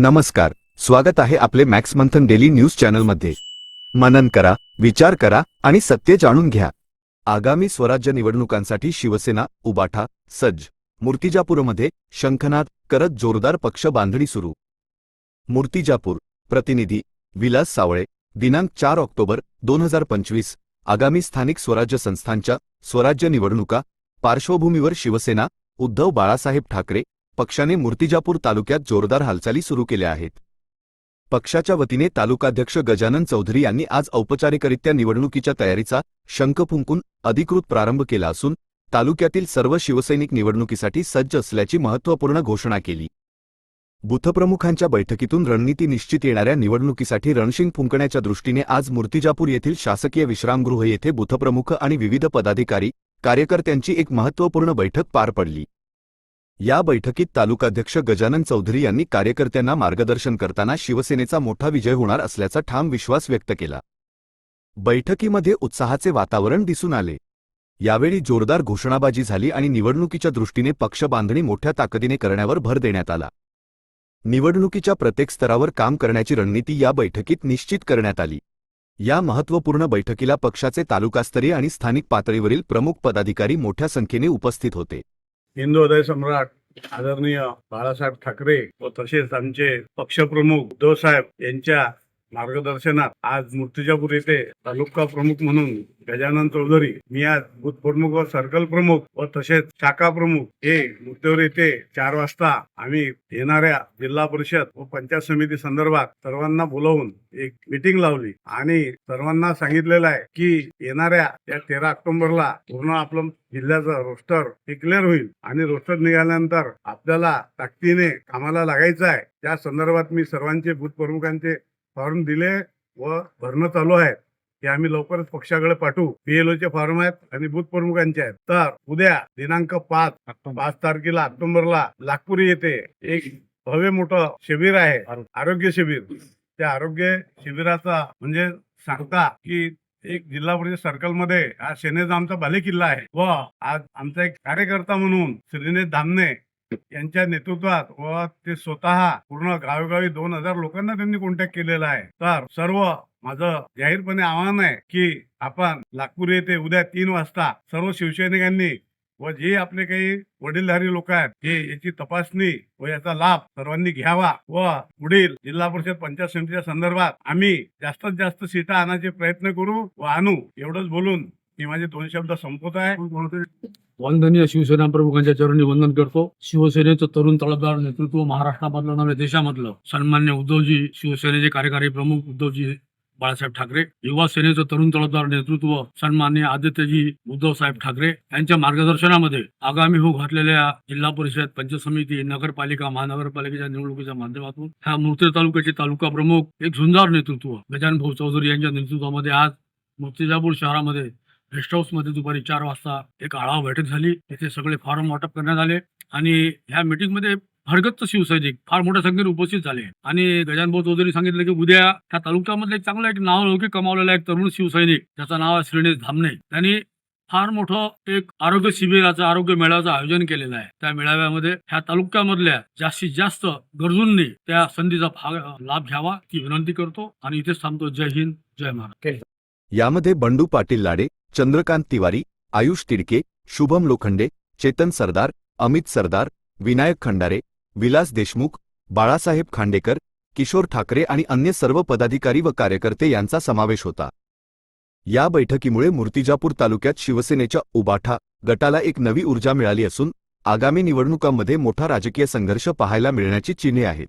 नमस्कार स्वागत आहे आपले मॅक्स मंथन डेली न्यूज चॅनलमध्ये. मनन करा विचार करा आणि सत्य जाणून घ्या. आगामी स्वराज्य निवडणुकांसाठी शिवसेना उबाठा सज्ज. मूर्तिजापूरमध्ये शंखनाद करत जोरदार पक्ष बांधणी सुरू. मूर्तिजापूर प्रतिनिधी विलास सावळे दिनांक चार ऑक्टोबर दोन हजार पंचवीस. आगामी स्थानिक स्वराज्य संस्थांच्या स्वराज्य निवडणुका पार्श्वभूमीवर शिवसेना उद्धव बाळासाहेब ठाकरे पक्षाने मूर्तिजापूर तालुक्यात जोरदार हालचाली सुरू केल्या आहेत. पक्षाच्या वतीने तालुकाध्यक्ष गजानन चौधरी यांनी आज औपचारिकरित्या निवडणुकीच्या तयारीचा शंख फुंकून अधिकृत प्रारंभ केला असून तालुक्यातील सर्व शिवसैनिक निवडणुकीसाठी सज्ज असल्याची महत्त्वपूर्ण घोषणा केली. बुथप्रमुखांच्या बैठकीतून रणनीती निश्चित येणाऱ्या निवडणुकीसाठी रणशिंग फुंकण्याच्या दृष्टीने आज मूर्तिजापूर येथील शासकीय विश्रामगृह येथे बुथप्रमुख आणि विविध पदाधिकारी कार्यकर्त्यांची एक महत्त्वपूर्ण बैठक पार पडली. या बैठकीत तालुकाध्यक्ष गजानन चौधरी यांनी कार्यकर्त्यांना मार्गदर्शन करताना शिवसेनेचा मोठा विजय होणार असल्याचा ठाम विश्वास व्यक्त केला. बैठकीमध्ये उत्साहाचे वातावरण दिसून आले. यावेळी जोरदार घोषणाबाजी झाली आणि निवडणुकीच्या दृष्टीने पक्ष बांधणी मोठ्या ताकदीने करण्यावर भर देण्यात आला. निवडणुकीच्या प्रत्येक स्तरावर काम करण्याची रणनीती या बैठकीत निश्चित करण्यात आली. या महत्त्वपूर्ण बैठकीला पक्षाचे तालुकास्तरीय आणि स्थानिक पातळीवरील प्रमुख पदाधिकारी मोठ्या संख्येने उपस्थित होते. हिंदू हृदय सम्राट आदरणीय बाळासाहेब ठाकरे व तसेच आमचे पक्षप्रमुख उद्धव साहेब यांच्या मार्गदर्शनात आज मूर्तिजापूर येथे तालुका प्रमुख म्हणून गजानन चौधरी मी आज बुथ प्रमुख व सर्कल प्रमुख व तसेच शाखा प्रमुख हे मुद्द्यावर येथे चार वाजता आम्ही येणाऱ्या जिल्हा परिषद व पंचायत समिती संदर्भात सर्वांना बोलवून एक मिटिंग लावली. आणि सर्वांना सांगितलेलं आहे की येणाऱ्या या तेरा ऑक्टोबरला पूर्ण आपलं जिल्ह्याचं रोस्टर डिक्लेअर होईल आणि रोस्टर निघाल्यानंतर आपल्याला ताकदीने कामाला लागायचं आहे. त्या संदर्भात मी सर्वांचे बूथ प्रमुखांचे फॉर्म दिले व भरणं चालू आहे. ते आम्ही लवकरच पक्षाकडे पाठवू. PLO चे फॉर्म आहेत आणि बूथ प्रमुखांचे आहेत. तर उद्या दिनांक पाच पाच तारखेला ऑक्टोबरला नागपूर येथे एक भव्य मोठं शिबिर आहे. आरोग्य. शिबिर. त्या आरोग्य शिबिराचा म्हणजे सांगता की एक जिल्हा परिषद सर्कलमध्ये हा सेनेचा आमचा बालेकिल्ला आहे. व आज आमचा एक कार्यकर्ता म्हणून श्रीनेश धामणे यांच्या नेतृत्वात व ते स्वतः पूर्ण गावोगावी दोन हजार लोकांना त्यांनी कॉन्टॅक्ट केलेला आहे. तर सर्व माझं जाहीरपणे आव्हान आहे की आपण नागपूर येथे उद्या तीन वाजता सर्व शिवसैनिकांनी व जे आपले काही वडीलधारी लोक आहेत हे याची तपासणी व याचा लाभ सर्वांनी घ्यावा व पुढील जिल्हा परिषद पंचायत समितीच्या संदर्भात आम्ही जास्तीत जास्त सीटा आणायचे प्रयत्न करू व आणू एवढंच बोलून मी माझे दोन शब्द संपवत आहे वंदनीय शिवसेना प्रमुखांच्या चरणी वंदन करतो. शिवसेनेचं तरुण तळपदार नेतृत्व महाराष्ट्रामधलं नव्हे देशामधलं. सन्मान्य उद्धवजी शिवसेनेचे कार्यकारी प्रमुख उद्धवजी बाळासाहेब ठाकरे. युवा सेनेचं तरुण तळपदार नेतृत्व सन्मान्य आदित्यजी उद्धव साहेब ठाकरे. यांच्या मार्गदर्शनामध्ये आगामी होऊ घातलेल्या जिल्हा परिषद पंचायत समिती नगरपालिका महानगरपालिकेच्या निवडणुकीच्या माध्यमातून ह्या मूर्ती तालुक्याचे तालुका प्रमुख एक झुंजार नेतृत्व. गजानन भाऊ चौधरी यांच्या नेतृत्वामध्ये आज मूर्तिजापूर शहरामध्ये गेस्ट हाऊसमध्ये दुपारी चार वाजता एक आढावा बैठक झाली. तिथे सगळे फॉर्म वाटप करण्यात आले आणि ह्या मीटिंगमध्ये शिवसैनिक फार मोठ्या संख्येने उपस्थित झाले. आणि गजानभाऊ चौधरी सांगितलं की उद्या त्या तालुक्यामधलं एक चांगलं एक नाव लौकिक कमावलेला एक तरुण शिवसैनिक ज्याचं नाव आहे श्रीनेश धामणे. त्यांनी फार मोठं एक आरोग्य शिबिराचं आरोग्य मेळाव्याचं आयोजन केलेलं आहे. त्या मेळाव्यामध्ये ह्या तालुक्यामधल्या जास्तीत जास्त गरजूंनी त्या संधीचा भाग लाभ घ्यावा ती विनंती करतो. आणि इथेच थांबतो. जय हिंद जय महाराज यामध्ये बंडू पाटील लाडे चंद्रकांत तिवारी आयुष तिडके शुभम लोखंडे चेतन सरदार अमित सरदार विनायक खंडारे विलास देशमुख बाळासाहेब खांडेकर किशोर ठाकरे आणि अन्य सर्व पदाधिकारी व कार्यकर्ते यांचा समावेश होता. या बैठकीमुळे मूर्तिजापूर तालुक्यात शिवसेनेच्या उबाठा गटाला एक नवी ऊर्जा मिळाली असून आगामी निवडणुकांमध्ये मोठा राजकीय संघर्ष पाहायला मिळण्याची चिन्हे आहेत.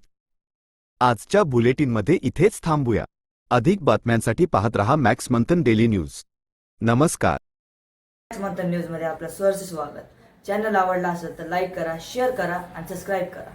आजच्या बुलेटिनमध्ये इथेच थांबूया. अधिक बातम्यांसाठी पाहत रहा मॅक्स मंथन डेली न्यूज. नमस्कार. मंथन न्यूजमध्ये आपलं स्वागत. चॅनल आवडला असेल तर लाईक करा शेअर करा आणि सबस्क्राईब करा.